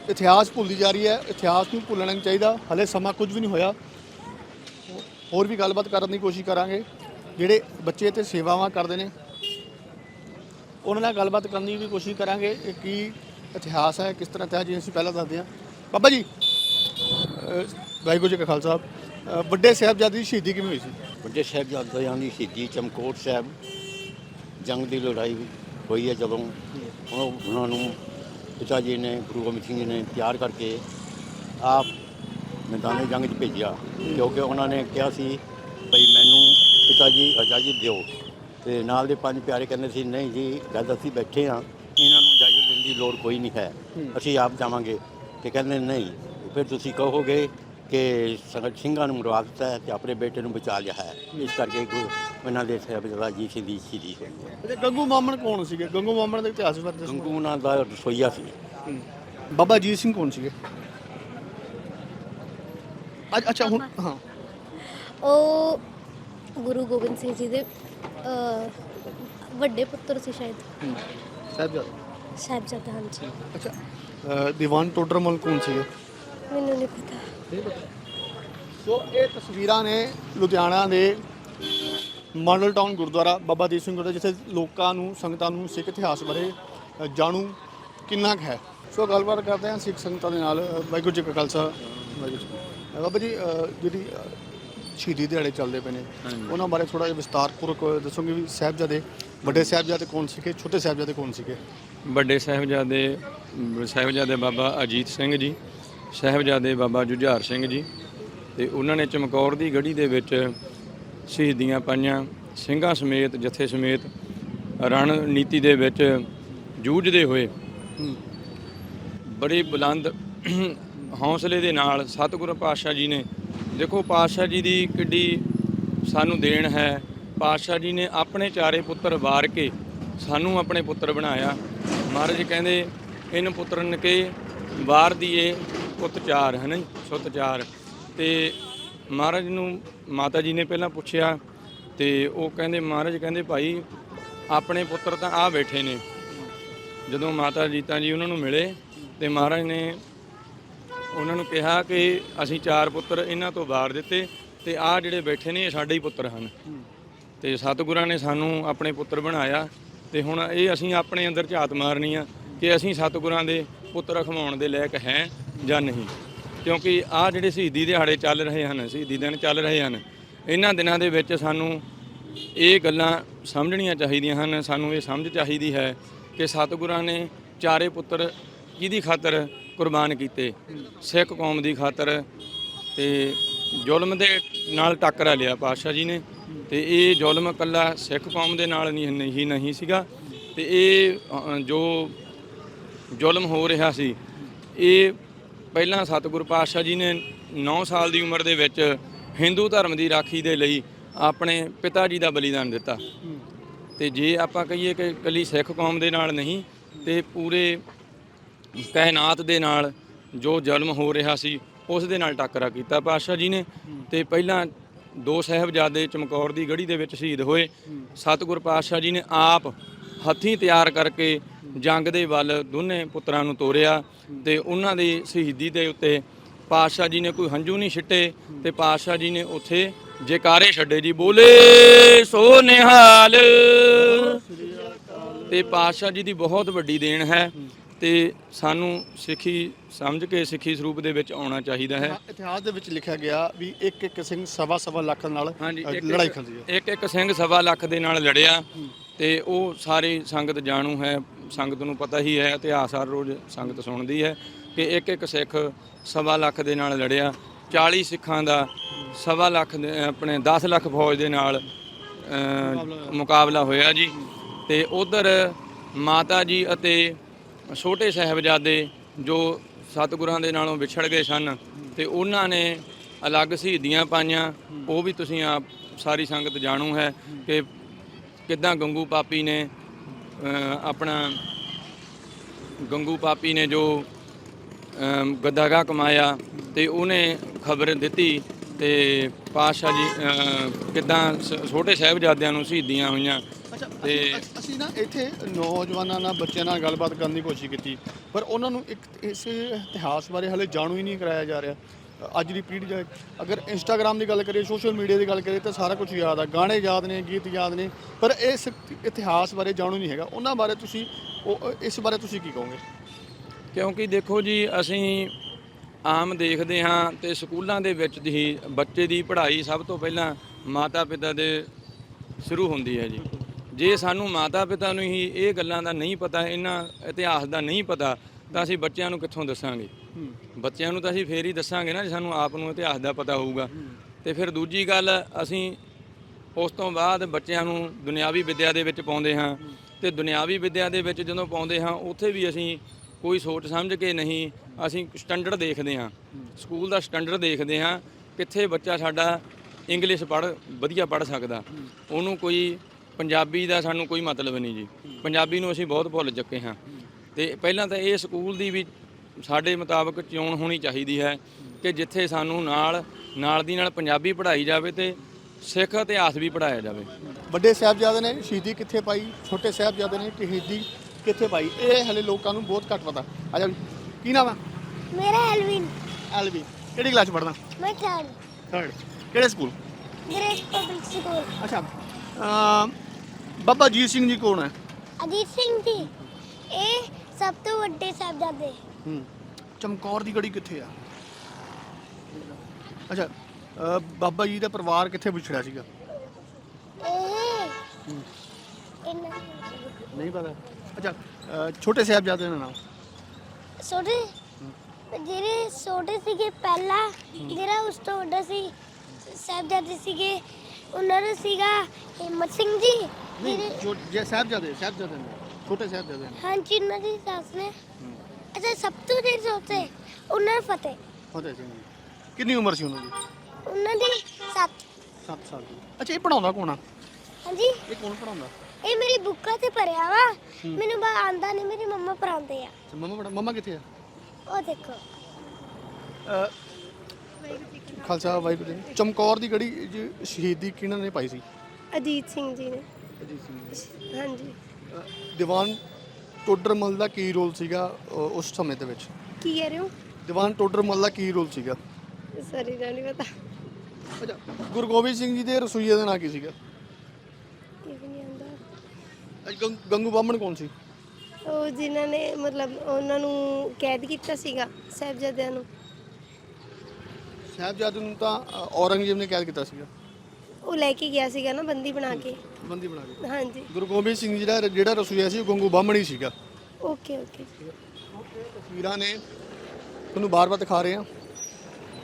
ਇਤਿਹਾਸ ਭੁੱਲਦੀ ਜਾ ਰਹੀ ਹੈ। ਇਤਿਹਾਸ ਨੂੰ ਭੁੱਲਣਾ ਨਹੀਂ ਚਾਹੀਦਾ। ਹਲੇ ਸਮਾਂ ਕੁਝ ਵੀ ਨਹੀਂ ਹੋਇਆ। ਹੋਰ ਵੀ ਗੱਲਬਾਤ ਕਰਨ ਦੀ ਕੋਸ਼ਿਸ਼ ਕਰਾਂਗੇ। ਜਿਹੜੇ ਬੱਚੇ ਤੇ ਸੇਵਾਵਾਂ ਕਰਦੇ ਨੇ ਉਹਨਾਂ ਨਾਲ ਗੱਲਬਾਤ ਕਰਨ ਦੀ ਵੀ ਕੋਸ਼ਿਸ਼ ਕਰਾਂਗੇ ਕਿ ਕੀ ਇਤਿਹਾਸ ਹੈ ਕਿਸ ਤਰ੍ਹਾਂ ਇਤਿਹਾਸ ਜੀ ਅਸੀਂ ਪਹਿਲਾਂ ਦੱਸਦੇ ਹਾਂ। ਬਾਬਾ ਜੀ ਵਾਹਿਗੁਰੂ ਜੀ ਕਾ ਖਾਲਸਾ। ਵੱਡੇ ਸਾਹਿਬਜ਼ਾਦੇ ਦੀ ਸ਼ਹੀਦੀ ਕਿਵੇਂ ਹੋਈ ਸੀ? ਵੱਡੇ ਸਾਹਿਬਜ਼ਾਦਿਆਂ ਦੀ ਸ਼ਹੀਦੀ ਚਮਕੌਰ ਸਾਹਿਬ ਜੰਗ ਦੀ ਲੜਾਈ ਹੋਈ ਹੈ ਜਦੋਂ। ਉਹ ਉਹਨਾਂ ਨੂੰ ਪਿਤਾ ਜੀ ਨੇ ਗੁਰੂ ਗੋਬਿੰਦ ਸਿੰਘ ਜੀ ਨੇ ਤਿਆਰ ਕਰਕੇ ਆਪ ਮੈਦਾਨੇ ਜੰਗ 'ਚ ਭੇਜਿਆ ਕਿਉਂਕਿ ਉਹਨਾਂ ਨੇ ਕਿਹਾ ਸੀ ਭਈ ਮੈਨੂੰ ਪਿਤਾ ਜੀ ਇਜਾਜ਼ਤ ਦਿਓ। ਤੇ ਨਾਲ ਦੇ ਪੰਜ ਪਿਆਰੇ ਕਹਿੰਦੇ ਸੀ ਨਹੀਂ ਜੀ ਜਦ ਅਸੀਂ ਬੈਠੇ ਹਾਂ ਇਹਨਾਂ ਨੂੰ ਇਜਾਜ਼ਤ ਦੇਣ ਦੀ ਲੋੜ ਕੋਈ ਨਹੀਂ ਹੈ। ਅਸੀਂ ਆਪ ਜਾਵਾਂਗੇ। ਤੇ ਕਹਿੰਦੇ ਨਹੀਂ ਫਿਰ ਤੁਸੀਂ ਕਹੋਗੇ ਕਿ ਸੰਗਤ ਸਿੰਘਾਂ ਨੂੰ ਮਰਵਾ ਦਿੱਤਾ ਹੈ ਤੇ ਆਪਣੇ ਬੇਟੇ ਨੂੰ ਬਚਾ ਲਿਆ ਹੈ। ਇਸ ਕਰਕੇ ਗੁਰੂ ਉਹਨਾਂ ਦੇ ਸਾਹਿਬਜ਼ਾਦਾ ਜੀ ਸਿੰਘ ਦੀ ਸ਼ਹੀਦੀ ਹੋਈ ਹੈ। ਤੇ ਗੰਗੂ ਮਾਮਨ ਕੌਣ ਸੀਗੇ? ਗੰਗੂ ਮਾਮਨ ਦਾ ਇਤਿਹਾਸ ਬਾਰੇ ਦੱਸੋ। ਗੰਗੂ ਉਹਨਾਂ ਦਾ ਰਸੋਈਆ ਸੀ। ਬਾਬਾ ਅਜੀਤ ਸਿੰਘ ਕੌਣ ਸੀਗੇ? ਅੱਛਾ ਅੱਛਾ ਹੁਣ ਹਾਂ। ਉਹ ਗੁਰੂ ਗੋਬਿੰਦ ਸਿੰਘ ਜੀ ਦੇ ਅ, ਵੱਡੇ ਪੁੱਤਰ ਸੀ ਸ਼ਾਇਦ। ਸਾਹਿਬਜ਼ਾਦਾ। ਸਾਹਿਬਜ਼ਾਦਾ ਹਾਂਜੀ। ਅੱਛਾ ਅ, ਦੀਵਾਨ ਟੋਡਰਮਲ ਕੌਣ ਸੀਗੇ? ਮੈਨੂੰ ਨਹੀਂ ਪਤਾ। ਸੋ ਇਹ ਤਸਵੀਰਾਂ ਨੇ ਲੁਧਿਆਣਾ ਦੇ ਮਾਡਲ ਟਾਊਨ ਗੁਰਦੁਆਰਾ ਬਾਬਾ ਦੀਪ ਸਿੰਘ ਗੁਰਦੁਆਰਾ ਜਿੱਥੇ ਲੋਕਾਂ ਨੂੰ ਸੰਗਤਾਂ ਨੂੰ ਸਿੱਖ ਇਤਿਹਾਸ ਬਾਰੇ ਜਾਣੂ ਕਿੰਨਾ ਕੁ ਹੈ। ਸੋ ਗੱਲਬਾਤ ਕਰਦੇ ਹਾਂ ਸਿੱਖ ਸੰਗਤਾਂ ਦੇ ਨਾਲ ਵਾਹਿਗੁਰੂ ਜੀ ਕਾ ਖਾਲਸਾ ਵਾਹਿਗੁਰੂ ਜੀ ਬਾਬਾ ਜੀ ਜਿਹੜੀ ਸ਼ਹੀਦੀ ਦਿਹਾੜੇ ਚੱਲਦੇ ਪਏ ਨੇ ਉਹਨਾਂ ਬਾਰੇ ਥੋੜਾ ਜਿਹਾ ਵਿਸਤਾਰਪੂਰਵਕ ਦੱਸੋਗੇ ਵੀ ਸਾਹਿਬਜ਼ਾਦੇ ਵੱਡੇ ਸਾਹਿਬਜ਼ਾਦੇ ਕੌਣ ਸੀਗੇ ਛੋਟੇ ਸਾਹਿਬਜ਼ਾਦੇ ਕੌਣ ਸੀਗੇ? ਵੱਡੇ ਸਾਹਿਬਜ਼ਾਦੇ ਸਾਹਿਬਜ਼ਾਦੇ ਬਾਬਾ ਅਜੀਤ ਸਿੰਘ ਜੀ ਸਾਹਿਬਜ਼ਾਦੇ ਬਾਬਾ ਜੁਝਾਰ ਸਿੰਘ ਜੀ ਤੇ ਉਹਨਾਂ ਨੇ ਚਮਕੌਰ ਦੀ ਗੜੀ ਦੇ ਵਿੱਚ ਸ਼ਹੀਦੀਆਂ ਪਾਈਆਂ। ਸਿੰਘਾਂ ਸਮੇਤ, ਜਥੇ ਸਮੇਤ ਰਣਨੀਤੀ ਦੇ ਵਿੱਚ ਜੂਝਦੇ ਹੋਏ ਬੜੀ ਬੁਲੰਦ ਹੌਸਲੇ ਦੇ ਨਾਲ ਸਤਿਗੁਰੂ ਪਾਤਸ਼ਾਹ ਜੀ ਨੇ, ਦੇਖੋ ਪਾਤਸ਼ਾਹ ਜੀ ਦੀ ਕਿੱਡੀ ਸਾਨੂੰ ਦੇਣ ਹੈ। ਪਾਤਸ਼ਾਹ ਜੀ ਨੇ ਆਪਣੇ ਚਾਰੇ ਪੁੱਤਰ ਵਾਰ ਕੇ ਸਾਨੂੰ ਆਪਣੇ ਪੁੱਤਰ ਬਣਾਇਆ। ਮਹਾਰਾਜ ਕਹਿੰਦੇ, ਇਨ ਪੁੱਤਰਨ ਕੇ ਵਾਰ ਦੀਏ ਪੁੱਤ ਚਾਰ ਹੈ ਨਾ ਜੀ, ਸੁੱਤ ਚਾਰ। ਤੇ ਮਹਾਰਾਜ ਨੂੰ ਮਾਤਾ ਜੀ ਨੇ ਪਹਿਲਾਂ ਪੁੱਛਿਆ ਤੇ ਉਹ ਕਹਿੰਦੇ, ਮਹਾਰਾਜ ਕਹਿੰਦੇ, ਭਾਈ, ਆਪਣੇ ਪੁੱਤਰ ਤਾਂ ਆ ਬੈਠੇ ਨੇ। ਜਦੋਂ ਮਾਤਾ ਜੀਤਾ ਜੀ ਉਹਨਾਂ ਨੂੰ ਮਿਲੇ ਤੇ ਮਹਾਰਾਜ ਨੇ ਉਹਨਾਂ ਨੂੰ ਕਿਹਾ ਕਿ ਅਸੀਂ ਚਾਰ ਪੁੱਤਰ ਇਹਨਾਂ ਤੋਂ ਵਾਰ ਦਿੱਤੇ ਤੇ ਆਹ ਜਿਹੜੇ ਬੈਠੇ ਨੇ ਇਹ ਸਾਡੇ ਹੀ ਪੁੱਤਰ ਹਨ। ਤੇ ਸਤਿਗੁਰਾਂ ਨੇ ਸਾਨੂੰ ਆਪਣੇ ਪੁੱਤਰ ਬਣਾਇਆ ਤੇ ਹੁਣ ਇਹ ਅਸੀਂ ਆਪਣੇ ਅੰਦਰ ਝਾਤ ਮਾਰਨੀ ਆ ਕਿ ਅਸੀਂ ਸਤਿਗੁਰਾਂ ਦੇ ਪੁੱਤਰ ਅਖਵਾਉਣ ਦੇ ਲਾਇਕ ਹੈ। ਜਾਂ ਨਹੀਂ। ਕਿਉਂਕਿ ਆਹ ਜਿਹੜੇ ਸ਼ਹੀਦੀ ਦਿਹਾੜੇ ਚੱਲ ਰਹੇ ਹਨ, ਸ਼ਹੀਦੀ ਦਿਨ ਚੱਲ ਰਹੇ ਹਨ, ਇਹਨਾਂ ਦਿਨਾਂ ਦੇ ਵਿੱਚ ਸਾਨੂੰ ਇਹ ਗੱਲਾਂ ਸਮਝਣੀਆਂ ਚਾਹੀਦੀਆਂ ਹਨ। ਸਾਨੂੰ ਇਹ ਸਮਝ ਚਾਹੀਦੀ ਹੈ ਕਿ ਸਤਿਗੁਰਾਂ ਨੇ ਚਾਰੇ ਪੁੱਤਰ ਕਿਹਦੀ ਖਾਤਰ ਕੁਰਬਾਨ ਕੀਤੇ? ਸਿੱਖ ਕੌਮ ਦੀ ਖਾਤਰ ਤੇ ਜ਼ੁਲਮ ਦੇ ਨਾਲ ਟੱਕਰਾ ਲਿਆ ਪਾਤਸ਼ਾਹ ਜੀ ਨੇ। ਤੇ ਇਹ ਜ਼ੁਲਮ ਇਕੱਲਾ ਸਿੱਖ ਕੌਮ ਦੇ ਨਾਲ ਨਹੀਂ ਨਹੀਂ ਨਹੀਂ ਸੀਗਾ। ਤੇ ਇਹ ਜੋ ਜ਼ੁਲਮ ਹੋ ਰਿਹਾ ਸੀ, ਇਹ ਪਹਿਲਾਂ ਸਤਿਗੁਰੂ ਪਾਤਸ਼ਾਹ ਜੀ ਨੇ 9 ਸਾਲ ਦੀ ਉਮਰ ਦੇ ਵਿੱਚ ਹਿੰਦੂ ਧਰਮ ਦੀ ਰਾਖੀ ਦੇ ਲਈ ਆਪਣੇ ਪਿਤਾ ਜੀ ਦਾ ਬਲੀਦਾਨ ਦਿੱਤਾ। ਤੇ ਜੇ ਆਪਾਂ ਕਹੀਏ ਕਿ ਇਕੱਲੀ ਸਿੱਖ ਕੌਮ ਦੇ ਨਾਲ ਨਹੀਂ, ਤੇ ਪੂਰੇ ਕਾਇਨਾਤ ਦੇ ਨਾਲ ਜੋ ਜ਼ੁਲਮ ਹੋ ਰਿਹਾ ਸੀ, ਉਸ ਦੇ ਨਾਲ ਟੱਕਰਾ ਕੀਤਾ ਪਾਤਸ਼ਾਹ ਜੀ ਨੇ। ਤੇ ਪਹਿਲਾਂ ਦੋ ਸਾਹਿਬਜ਼ਾਦੇ ਚਮਕੌਰ ਦੀ ਗੜੀ ਦੇ ਵਿੱਚ ਸ਼ਹੀਦ ਹੋਏ। ਸਤਿਗੁਰ ਪਾਤਸ਼ਾਹ ਜੀ ਨੇ ਆਪ ਹੱਥੀਂ ਤਿਆਰ ਕਰਕੇ ਜੰਗ ਦੇ ਵੱਲ ਦੋਨੇ ਪੁੱਤਰਾਂ ਨੂੰ ਤੋਰਿਆ ਤੇ ਉਹਨਾਂ ਦੀ ਸ਼ਹੀਦੀ ਦੇ ਉੱਤੇ ਪਾਤਸ਼ਾਹ ਜੀ ਨੇ ਕੋਈ ਹੰਝੂ ਨਹੀਂ ਛਿੱਟੇ ਤੇ ਪਾਤਸ਼ਾਹ ਜੀ ਨੇ ਉੱਥੇ ਜੈਕਾਰੇ ਛੱਡੇ ਜੀ ਬੋਲੇ ਸੋ ਨਿਹਾਲ। ਤੇ ਪਾਤਸ਼ਾਹ ਜੀ ਦੀ ਬਹੁਤ ਵੱਡੀ ਦੇਣ ਹੈ ਤੇ ਸਾਨੂੰ ਸਿੱਖੀ ਸਮਝ ਕੇ ਸਿੱਖੀ ਸਰੂਪ ਦੇ ਵਿੱਚ ਆਉਣਾ ਚਾਹੀਦਾ ਹੈ। ਇਤਿਹਾਸ ਦੇ ਵਿੱਚ ਲਿਖਿਆ ਗਿਆ ਵੀ ਇੱਕ ਇੱਕ ਸਿੰਘ ਸਵਾ ਸਵਾ ਲੱਖ ਨਾਲ ਲੜਾਈ ਖੰਦੀ ਹੈ। ਇੱਕ ਇੱਕ ਸਿੰਘ ਸਵਾ ਲੱਖ ਦੇ ਨਾਲ ਲੜਿਆ ਤੇ ਉਹ ਸਾਰੀ ਸੰਗਤ ਜਾਣੂ ਹੈ ਸੰਗਤ ਨੂੰ ਪਤਾ ਹੀ ਹੈ, ਇਤਿਹਾਸ ਹਰ ਰੋਜ਼ ਸੰਗਤ ਸੁਣਦੀ ਹੈ ਕਿ ਇੱਕ ਇੱਕ ਸਿੱਖ ਸਵਾ ਲੱਖ ਦੇ ਨਾਲ ਲੜਿਆ 40 ਸਿੱਖਾਂ ਦਾ ਸਵਾ ਲੱਖ ਦੇ- ਆਪਣੇ 10 ਲੱਖ ਫੌਜ ਦੇ ਨਾਲ ਮੁਕਾਬਲਾ ਹੋਇਆ ਜੀ। ਤੇ ਉਧਰ ਮਾਤਾ ਜੀ ਅਤੇ ਛੋਟੇ ਸਾਹਿਬਜ਼ਾਦੇ ਜੋ ਸਤਿਗੁਰਾਂ ਦੇ ਨਾਲੋਂ ਵਿਛੜ ਗਏ ਸਨ ਤੇ ਉਹਨਾਂ ਨੇ ਅਲੱਗ ਸ਼ਹੀਦੀਆਂ ਪਾਈਆਂ। ਉਹ ਵੀ ਤੁਸੀਂ ਆਪ ਸਾਰੀ ਸੰਗਤ ਜਾਣੂ ਹੈ ਕਿ ਕਿਦਾਂ ਗੰਗੂ ਪਾਪੀ ਨੇ ਆਪਣਾ ਗੰਗੂ ਪਾਪੀ ਨੇ ਜੋ ਗੱਦਾਗਾ ਕਮਾਇਆ ਤੇ ਉਹਨੇ ਖਬਰ ਦਿੱਤੀ ਤੇ ਪਾਤਸ਼ਾਹ ਜੀ ਕਿੱਦਾਂ ਛੋਟੇ ਸਾਹਿਬਜ਼ਾਦਿਆਂ ਨੂੰ ਸ਼ਹੀਦੀਆਂ ਹੋਈਆਂ ਤੇ ਅਸੀਂ ਨਾ ਇੱਥੇ ਨੌਜਵਾਨਾਂ ਨਾਲ ਬੱਚਿਆਂ ਨਾਲ ਗੱਲਬਾਤ ਕਰਨ ਦੀ ਕੋਸ਼ਿਸ਼ ਕੀਤੀ ਪਰ ਉਹਨਾਂ ਨੂੰ ਇੱਕ ਇਸ ਇਤਿਹਾਸ ਬਾਰੇ ਹਲੇ ਜਾਣੂ ਹੀ ਨਹੀਂ ਕਰਾਇਆ ਜਾ ਰਿਹਾ। ਅੱਜ ਦੀ ਪੀੜ੍ਹੀ ਜਾ ਅਗਰ ਇੰਸਟਾਗ੍ਰam ਦੀ ਗੱਲ ਕਰੀਏ ਸੋਸ਼ਲ ਮੀਡੀਆ ਦੀ ਗੱਲ ਕਰੀਏ ਤਾਂ ਸਾਰਾ ਕੁਝ ਯਾਦ ਆ। ਗਾਣੇ ਯਾਦ ਨੇ, ਗੀਤ ਯਾਦ ਨੇ, ਪਰ ਇਸ ਇਤਿਹਾਸ ਬਾਰੇ ਜਾਣੂ ਨਹੀਂ ਹੈਗਾ। ਉਹਨਾਂ ਬਾਰੇ ਤੁਸੀਂ, ਉਹ, ਇਸ ਬਾਰੇ ਤੁਸੀਂ ਕੀ ਕਹੋਗੇ? ਕਿਉਂਕਿ ਦੇਖੋ ਜੀ, ਅਸੀਂ ਆਮ ਦੇਖਦੇ ਹਾਂ ਤੇ ਸਕੂਲਾਂ ਦੇ ਵਿੱਚ ਹੀ ਬੱਚੇ ਦੀ ਪੜ੍ਹਾਈ ਸਭ ਤੋਂ ਪਹਿਲਾਂ ਮਾਤਾ ਪਿਤਾ ਦੇ ਸ਼ੁਰੂ ਹੁੰਦੀ ਹੈ ਜੀ। ਜੇ ਸਾਨੂੰ ਮਾਤਾ ਪਿਤਾ ਨੂੰ ਹੀ ਇਹ ਗੱਲਾਂ ਦਾ ਨਹੀਂ ਪਤਾ, ਇਹਨਾਂ ਇਤਿਹਾਸ ਦਾ ਨਹੀਂ ਪਤਾ ਤਾਂ ਅਸੀਂ ਬੱਚਿਆਂ ਨੂੰ ਕਿੱਥੋਂ ਦੱਸਾਂਗੇ? ਬੱਚਿਆਂ ਨੂੰ ਤਾਂ ਅਸੀਂ ਫੇਰ ਹੀ ਦੱਸਾਂਗੇ ਨਾ ਜੇ ਸਾਨੂੰ ਆਪ ਨੂੰ ਇਤਿਹਾਸ ਦਾ ਪਤਾ ਹੋਊਗਾ। ਤੇ ਫਿਰ ਦੂਜੀ ਗੱਲ ਅਸੀਂ ਉਸ ਤੋਂ ਬਾਅਦ ਬੱਚਿਆਂ ਨੂੰ ਦੁਨਿਆਵੀ ਵਿੱਦਿਆ ਦੇ ਵਿੱਚ ਪਾਉਂਦੇ ਹਾਂ। ਤੇ ਦੁਨਿਆਵੀ ਵਿੱਦਿਆ ਦੇ ਵਿੱਚ ਜਦੋਂ ਪਾਉਂਦੇ ਹਾਂ ਉੱਥੇ ਵੀ ਅਸੀਂ ਕੋਈ ਸੋਚ ਸਮਝ ਕੇ ਨਹੀਂ ਅਸੀਂ ਸਟੈਂਡਰਡ ਦੇਖਦੇ ਹਾਂ। ਸਕੂਲ ਦਾ ਸਟੈਂਡਰਡ ਦੇਖਦੇ ਹਾਂ ਕਿੱਥੇ ਬੱਚਾ ਸਾਡਾ ਇੰਗਲਿਸ਼ ਪੜ੍ਹ ਵਧੀਆ ਪੜ੍ਹ ਸਕਦਾ। ਉਹਨੂੰ ਕੋਈ ਪੰਜਾਬੀ ਦਾ ਸਾਨੂੰ ਕੋਈ ਮਤਲਬ ਨਹੀਂ ਜੀ। ਪੰਜਾਬੀ ਨੂੰ ਅਸੀਂ ਬਹੁਤ ਭੁੱਲ ਚੁੱਕੇ ਹਾਂ। ਤੇ ਪਹਿਲਾਂ ਤਾਂ ਇਹ ਸਕੂਲ ਦੀ ਵੀ ਸਾਡੇ ਮੁਤਾਬਕ ਚੋਣ ਹੋਣੀ ਚਾਹੀਦੀ ਹੈ ਕਿ ਜਿੱਥੇ ਸਾਨੂੰ ਨਾਲ ਨਾਲ ਦੀ ਨਾਲ ਪੰਜਾਬੀ ਪੜ੍ਹਾਈ ਜਾਵੇ ਤੇ ਸਿੱਖ ਇਤਿਹਾਸ ਵੀ ਪੜ੍ਹਾਇਆ ਜਾਵੇ। ਵੱਡੇ ਸਾਹਿਬਜ਼ਾਦੇ ਨੇ ਸ਼ਹੀਦੀ ਕਿੱਥੇ ਪਾਈ ਛੋਟੇ ਸਾਹਿਬਜ਼ਾਦੇ ਨੇ ਸ਼ਹੀਦੀ ਕਿੱਥੇ ਪਾਈ? ਇਹ ਹਲੇ ਲੋਕਾਂ ਨੂੰ ਬਹੁਤ ਘੱਟ ਪਤਾ। ਆ ਜਾ। ਕੀ ਨਾਮ ਆ? ਮੇਰਾ ਐਲਵਿਨ। ਐਲਵੀ ਕਿਹੜੀ ਕਲਾਸ ਪੜ੍ਹਦਾ? ਮੈਂ ਥਰਡ ਥਰਡ ਕਿਹੜੇ ਸਕੂਲ? Grace Public School. ਅੱਛਾ। ਅਮ ਬਾਬਾ ਜੀਤ ਸਿੰਘ ਜੀ ਕੌਣ ਹੈ? ਅਜੀਤ ਸਿੰਘ ਜੀ। ਇਹ ਸਭ ਤੋਂ ਵੱਡੇ ਸਾਹਿਬਜ਼ਾਦੇ। ਹੂੰ। ਚਮਕੌਰ ਦੀ ਗੜੀ ਕਿੱਥੇ ਆ? ਅੱਛਾ ਬਾਬਾ ਜੀ ਦਾ ਪਰਿਵਾਰ ਕਿੱਥੇ ਵਿਛੜਿਆ ਸੀਗਾ? ਇਹ ਇਹਨਾਂ ਨਹੀਂ ਪਤਾ। ਅੱਛਾ ਛੋਟੇ ਸਾਹਿਬਜ਼ਾਦੇ ਦਾ ਨਾਮ? ਛੋਟੇ? ਜਿਹੜੇ ਛੋਟੇ ਸੀਗੇ ਪਹਿਲਾਂ ਜਿਹੜਾ ਉਸ ਤੋਂ ਵੱਡਾ ਸੀ ਸਾਹਿਬਜ਼ਾਦੇ ਸੀਗੇ ਉਹਨਾਂ ਦਾ ਸੀਗਾ ਹਿੰਮਤ ਸਿੰਘ ਜੀ ਨਹੀਂ ਜਿਹੜੇ- ਜੋ ਜੇ ਸਾਹਿਬਜ਼ਾਦੇ ਸਾਹਿਬਜ਼ਾਦੇ ਨੇ। ਛੋਟੇ ਸਾਹਿਬਜ਼ਾਦੇ ਨੇ ਹਾਂਜੀ ਉਹਨਾਂ ਦੀ ਸੱਸ ਨੇ। ਅੱਛਾ ਸਭ ਤੋਂ ਜਿਹੜੇ ਛੋਟੇ ਉਹਨਾਂ ਦਾ ਫਤਿਹ। ਫਤਿਹ ਸਿੰਘ ਜੀ। ਕਿੰਨੀ ਉਮਰ ਸੀ ਉਹਨਾਂ ਦੀ? ਉਹਨਾਂ ਦੀ ਸੱਤ। 7 ਸਾਲ ਦੀ। ਅੱਛਾ ਇਹ ਪੜਾਉਂਦਾ ਕੌਣ ਆ? ਹਾਂਜੀ। ਇਹ ਕੌਣ ਪੜਾਉਂਦਾ ਇਹ ਮੇਰੀ ਬੁੱਕਾਂ ਤੇ ਭਰਿਆ ਵਾ। ਮੈਨੂੰ ਬਾ ਆਂਦਾ ਨਹੀਂ ਮੇਰੀ ਮੰਮਾ ਪੜਾਉਂਦੇ ਆ। ਮੰਮਾ ਪੜਾ ਮੰਮਾ ਕਿੱਥੇ ਆ? ਉਹ ਦੇਖੋ। ਖਾਲਸਾ ਵਾਹਿਗੁਰੂ ਜੀ। ਚਮਕੌਰ ਦੀ ਗੜੀ ਜੀ ਸ਼ਹੀਦੀ ਕਿਹਨਾਂ ਨੇ ਪਾਈ ਸੀ? ਅਜੀਤ ਸਿੰਘ ਜੀ ਨੇ। ਅਜੀਤ ਸਿੰਘ ਹਾਂਜੀ। ਦੀਵਾਨ ਟੋਡਰਮਲ ਦਾ ਕੀ ਰੋਲ ਸੀਗਾ ਅ, ਉਸ ਸਮੇਂ ਦੇ ਵਿੱਚ? ਕੀ ਕਹਿ ਰਹੇ ਹੋ? ਦੀਵਾਨ ਟੋਡਰਮਲ ਦਾ ਕੀ ਰੋਲ ਸੀਗਾ? ਸਰੀ ਦਾ ਨਹੀਂ ਪਤਾ। ਅੱਛਾ ਗੁਰੂ ਗੋਬਿੰਦ ਸਿੰਘ ਜੀ ਦੇ ਰਸੋਈਏ ਦਾ ਨਾਂ ਕੀ ਸੀਗਾ? ਕੀ ਵੀ ਨਹੀਂ ਗੰ- ਗੰਗੂ ਬਾਹਮਣ ਕੌਣ ਸੀ? ਉਹ ਜਿਨ੍ਹਾਂ ਨੇ ਮਤਲਬ ਉਹਨਾਂ ਨੂੰ ਕੈਦ ਕੀਤਾ ਸੀਗਾ ਸਾਹਿਬਜ਼ਾਦਿਆਂ ਨੂੰ। ਸਾਹਿਬਜ਼ਾਦੇ ਨੂੰ ਤਾਂ ਅ, ਔਰੰਗਜ਼ੇਬ ਨੇ ਕੈਦ ਕੀਤਾ ਸੀਗਾ। ਉਹ ਲੈ ਕੇ ਗਿਆ ਸੀਗਾ ਨਾ ਬੰਦੀ ਬਣਾ ਕੇ। ਬੰਦੀ ਬਣਾ ਕੇ ਹਾਂਜੀ। ਗੁਰੂ ਗੋਬਿੰਦ ਸਿੰਘ ਜੀ ਦਾ ਜਿਹੜਾ ਰਸੋਈਆ ਸੀ ਉਹ ਗੰਗੂ ਬਾਹਮਣ ਹੀ ਸੀਗਾ। Okay okay. ਤਸਵੀਰਾਂ ਨੇ ਤੁਹਾਨੂੰ ਬਾਰ-ਬਾਰ ਦਿਖਾ ਰਹੇ ਹਾਂ।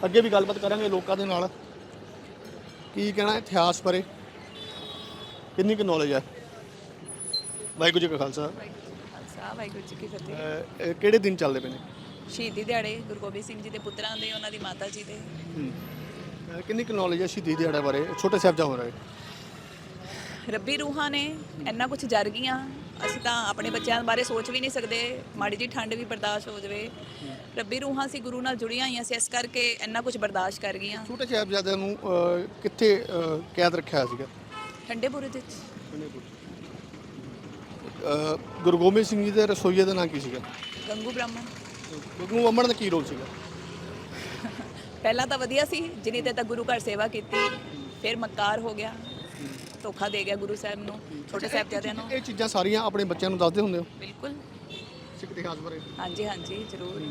ਅੱਗੇ ਵੀ ਗੱਲਬਾਤ ਕਰਾਂਗੇ ਲੋਕਾਂ ਦੇ ਨਾਲ। ਕੀ ਕਹਿਣਾ ਇਤਿਹਾਸ ਬਾਰੇ? ਕਿੰਨੀ ਕੁ ਨੌਲੇਜ ਹੈ? ਵਾਹਿਗੁਰੂ ਜੀ ਕਾ ਖਾਲਸਾ। ਖਾਲਸਾ ਵਾਹਿਗੁਰੂ ਜੀ ਕੀ ਫਤਿਹ। ਅਹ, ਇਹ ਕਿਹੜੇ ਦਿਨ ਚੱਲਦੇ ਪਏ ਨੇ? ਸ਼ਹੀਦੀ ਦਿਹਾੜੇ ਗੁਰੂ ਗੋਬਿੰਦ ਸਿੰਘ ਜੀ ਦੇ ਪੁੱਤਰਾਂ ਦੇ ਉਹਨਾਂ ਦੀ ਮਾਤਾ ਜੀ ਦੇ। ਅਹ, ਕਿੰਨੀ ਕੁ ਨੌਲੇਜ ਹੈ ਸ਼ਹੀਦੀ ਦਿਹਾੜੇ ਬਾਰੇ? ਛੋਟੇ ਸਾਹਿਬਜ਼ਾਦੇ ਹੋ ਰਹੇ ਰੱਬੀ ਰੂਹਾਂ ਨੇ ਇੰਨਾ ਕੁਝ ਜਰ ਗਈਆਂ। ਅਸੀਂ ਤਾਂ ਆਪਣੇ ਬੱਚਿਆਂ ਬਾਰੇ ਸੋਚ ਵੀ ਨਹੀਂ ਸਕਦੇ। ਮਾੜੀ ਜੀ ਠੰਡ ਵੀ ਬਰਦਾਸ਼ਤ ਹੋ ਜਾਵੇ। ਰੱਬੀ ਰੂਹਾਂ ਸੀ ਗੁਰੂ ਨਾਲ ਜੁੜੀਆਂ ਹੋਈਆਂ ਸੀ ਇਸ ਕਰਕੇ ਇੰਨਾ ਕੁਝ ਬਰਦਾਸ਼ਤ ਕਰ ਗਈਆਂ। ਛੋਟੇ ਸਾਹਿਬਜ਼ਾਦਿਆਂ ਨੂੰ ਅਹ, ਕਿੱਥੇ ਅਹ, ਕੈਦ ਰੱਖਿਆ ਸੀਗਾ? ਠੰਡੇ ਬੁਰਜ ਵਿੱਚ। ਅਹ, ਗੁਰੂ ਗੋਬਿੰਦ ਸਿੰਘ ਜੀ ਦੇ ਰਸੋਈਏ ਦਾ ਨਾਂ ਕੀ ਸੀਗਾ? ਗੰਗੂ ਬ੍ਰਾਹਮਣ। ਗੰਗੂ ਬਾਹਮਣ ਦਾ ਕੀ ਰੋਲ ਸੀਗਾ? ਪਹਿਲਾਂ ਤਾਂ ਵਧੀਆ ਸੀ ਜਿਨੀ ਤੇ ਤਾਂ ਗੁਰੂ ਘਰ ਸੇਵਾ ਕੀਤੀ ਫਿਰ ਮੱਕਾਰ ਹੋ ਗਿਆ। ਧੋਖਾ ਦੇ ਗਿਆ ਗੁਰੂ ਸਾਹਿਬ ਨੂੰ ਛੋਟੇ ਸਾਹਿਬਜ਼ਾਦਿਆਂ ਨੂੰ। ਇਹ ਚੀਜ਼ਾਂ ਸਾਰੀਆਂ ਆਪਣੇ ਬੱਚਿਆਂ ਨੂੰ ਦੱਸਦੇ ਹੁੰਦੇ ਹੋ? ਬਿਲਕੁਲ। ਸਿੱਖ ਇਤਿਹਾਸ ਬਾਰੇ। ਹਾਂਜੀ ਹਾਂਜੀ ਜ਼ਰੂਰ।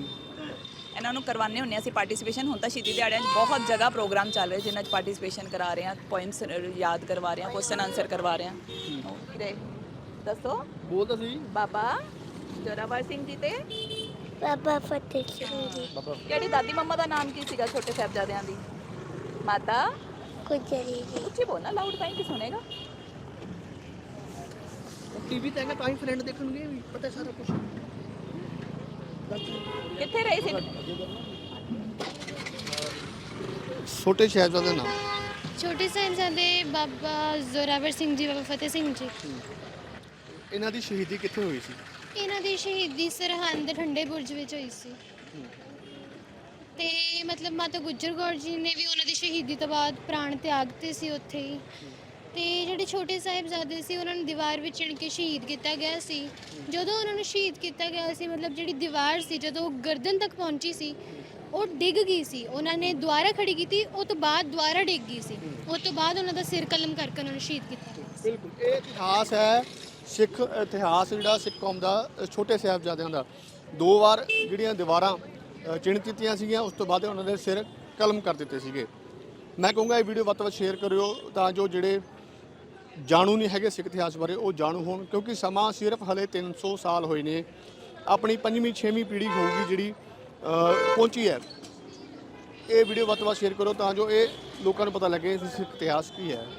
ਇਹਨਾਂ ਨੂੰ ਕਰਵਾਉਂਦੇ ਹੁੰਦੇ ਹਾਂ ਅਸੀਂ ਪਾਰਟਿਸਿਪੇਸ਼ਨ ਹੁਣ ਤਾਂ ਸ਼ਹੀਦੀ ਦਿਹਾੜਿਆਂ 'ਚ ਬਹੁਤ ਜਗ੍ਹਾ ਪ੍ਰੋਗਰਾਮ ਚੱਲ ਰਹੇ ਜਿਨ੍ਹਾਂ 'ਚ ਪਾਰਟਿਸਿਪੇਸ਼ਨ ਕਰਾ ਰਹੇ ਹਾਂ ਪੋਇਮਸ ਯਾਦ ਕਰਵਾ ਰਹੇ ਹਾਂ ਕੁਐਸਚਨ ਆਨਸਰ ਕਰਵਾ ਰਹੇ ਹਾਂ। ਦੱਸੋ। ਬੋਲ ਤਾਂ ਸਹੀ ਬਾਬਾ ਜੋਰਾਵਰ ਸਿੰਘ ਜੀ ਤੇ ਬਾਬਾ ਫਤਿਹ ਸਿੰਘ ਜੀ। ਕਿਹੜੀ ਦਾਦੀ ਮੰਮਾ ਦਾ ਨਾਮ ਕੀ ਸੀਗਾ ਛੋਟੇ ਸਾਹਿਬਜ਼ਾਦਿਆਂ ਦੀ? ਮਾਤਾ ਗੁਜਰੀ ਜੀ। ਉੱਚੀ ਬੋਲਣਾ ਲਾਊਡ ਪਾਈ ਕਿ ਸੁਣੇਗਾ ਟੀਵੀ ਤੇ ਹੈਗਾ ਤਾਂ ਹੀ ਫਰੈਂਡ ਦੇਖਣਗੇ ਵੀ ਪਤਾ ਸਾਰਾ ਕੁਝ ਕਿੱਥੇ ਰਹੇ ਸੀ? ਛੋਟੇ ਸਾਹਿਬਜ਼ਾਦੇ ਦਾ ਨਾਮ। ਛੋਟੇ ਸਾਹਿਬਜ਼ਾਦੇ ਬਾਬਾ ਜ਼ੋਰਾਵਰ ਸਿੰਘ ਜੀ ਬਾਬਾ ਫਤਿਹ ਸਿੰਘ ਜੀ। ਇਹਨਾਂ ਦੀ ਸ਼ਹੀਦੀ ਕਿੱਥੇ ਹੋਈ ਸੀ? ਇਹਨਾਂ ਦੀ ਸ਼ਹੀਦੀ ਸਰਹੰਦ ਠੰਡੇ ਬੁਰਜ ਵਿੱਚ ਹੋਈ ਸੀ। ਤੇ ਮਤਲਬ ਮਾਤਾ ਗੁਜਰ ਕੌਰ ਜੀ ਨੇ ਵੀ ਉਹਨਾਂ ਦੀ ਸ਼ਹੀਦੀ ਤੋਂ ਬਾਅਦ ਪ੍ਰਾਣ ਤਿਆਗਤੇ ਸੀ ਉੱਥੇ ਹੀ। ਤੇ ਜਿਹੜੇ ਛੋਟੇ ਸਾਹਿਬਜ਼ਾਦੇ ਸੀ, ਉਹਨਾਂ ਨੂੰ ਦੀਵਾਰ ਵਿੱਚ ਚਿਣ ਕੇ ਸ਼ਹੀਦ ਕੀਤਾ ਗਿਆ ਸੀ। ਜਦੋਂ ਉਹਨਾਂ ਨੂੰ ਸ਼ਹੀਦ ਕੀਤਾ ਗਿਆ ਸੀ, ਮਤਲਬ ਜਿਹੜੀ ਦੀਵਾਰ ਸੀ, ਜਦੋਂ ਉਹ ਗਰਦਨ ਤੱਕ ਪਹੁੰਚੀ ਸੀ, ਉਹ ਡਿੱਗ ਗਈ ਸੀ। ਉਹਨਾਂ ਨੇ ਦੁਬਾਰਾ ਖੜੀ ਕੀਤੀ, ਉਹ ਤੋਂ ਬਾਅਦ ਦੁਬਾਰਾ ਡਿੱਗ ਗਈ ਸੀ। ਉਹ ਤੋਂ ਬਾਅਦ ਉਹਨਾਂ ਦਾ ਸਿਰ ਕਲਮ ਕਰਕੇ ਉਹਨਾਂ ਨੂੰ ਸ਼ਹੀਦ ਕੀਤਾ ਬਿਲਕੁਲ, ਇਹ ਇਤਿਹਾਸ ਹੈ ਸਿੱਖ ਇਤਿਹਾਸ ਜਿਹੜਾ ਸਿੱਖ ਕੌਮ ਦਾ, ਛੋਟੇ ਸਾਹਿਬਜ਼ਾਦਿਆਂ ਦਾ। ਦੋ ਵਾਰ ਜਿਹੜੀਆਂ ਦੀਵਾਰਾਂ ਅ, ਚਿਣ ਦਿੱਤੀਆਂ ਸੀਗੀਆਂ ਉਸ ਤੋਂ ਬਾਅਦ ਉਹਨਾਂ ਦੇ ਸਿਰ ਕਲਮ ਕਰ ਦਿੱਤੇ ਸੀਗੇ। ਮੈਂ ਕਹੂੰਗਾ ਇਹ ਵੀਡੀਓ ਵੱਧ ਤੋਂ ਵੱਧ ਸ਼ੇਅਰ ਕਰਿਓ ਤਾਂ ਜੋ ਜਿਹੜੇ ਜਾਣੂ ਨਹੀਂ ਹੈਗੇ ਸਿੱਖ ਇਤਿਹਾਸ ਬਾਰੇ ਉਹ ਜਾਣੂ ਹੋਣ ਕਿਉਂਕਿ ਸਮਾਂ ਸਿਰਫ ਹਲੇ 300 ਸਾਲ ਹੋਏ ਨੇ। ਆਪਣੀ ਪੰਜਵੀਂ ਛੇਵੀਂ ਪੀੜ੍ਹੀ ਹੋਊਗੀ ਜਿਹੜੀ ਪਹੁੰਚੀ ਹੈ। ਇਹ ਵੀਡੀਓ ਵੱਧ ਤੋਂ ਵੱਧ ਸ਼ੇਅਰ ਕਰੋ ਤਾਂ ਜੋ ਇਹ ਲੋਕਾਂ ਨੂੰ ਪਤਾ ਲੱਗੇ ਸਿੱਖ ਇਤਿਹਾਸ ਕੀ ਹੈ।